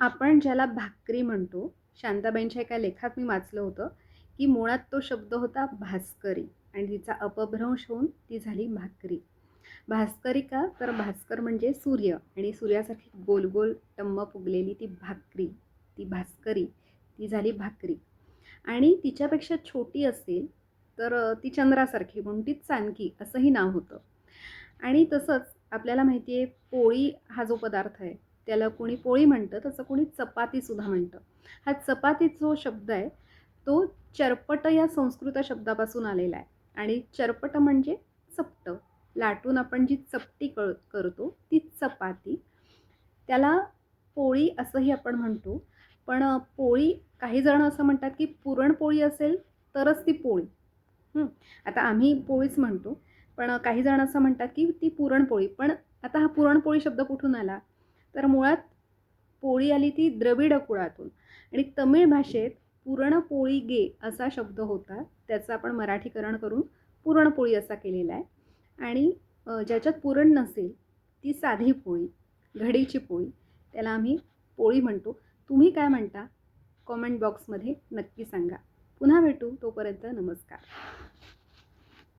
आपण ज्याला भाकरी म्हणतो शांताबाईंच्या एका लेखात मी वाचलं होतं की मुळात तो शब्द होता भास्करी आणि तिचा अपभ्रंश होऊन ती झाली भाकरी. भास्करी का? तर भास्कर म्हणजे सूर्य आणि सूर्यासारखी गोल गोल टम्म फुगलेली ती भाकरी ती भास्करी ती झाली भाकरी. आणि तिच्यापेक्षा छोटी असेल तर ती चंद्रासारखी म्हणून ती चांदकी असंही नाव होतं. आणि तसंच आपल्याला माहिती आहे पोळी हा जो पदार्थ आहे त्याला कोणी पोळी म्हणतं तसं कोणी चपातीसुद्धा म्हणतं. हा चपाती जो शब्द आहे तो चरपट या संस्कृत शब्दापासून आलेला आहे. आणि चरपट म्हणजे चपट. लाटून आपण जी चपटी कळ करतो ती चपाती. त्याला पोळी असंही आपण म्हणतो. पण पोळी काही जण असं म्हणतात की पुरणपोळी असेल तरच ती पोळी. आता आम्ही पोळीच म्हणतो. पण काही जण असं म्हणतात की ती पुरणपोळी. पण आता हा पुरणपोळी शब्द कुठून आला? तर मुळात पोळी आली ती द्रविड कुळातून. आणि तमिळ भाषेत पुरणपोळी गे असा शब्द होता. त्याचं आपण मराठीकरण करून पुरणपोळी असा केलेला आहे. आणि ज्याच्यात पुरण नसेल ती साधी पोळी घडीची पोळी. त्याला आम्ही पोळी म्हणतो. तुम्ही काय म्हणता? कॉमेंट बॉक्समध्ये नक्की सांगा. पुन्हा भेटू. तोपर्यंत नमस्कार.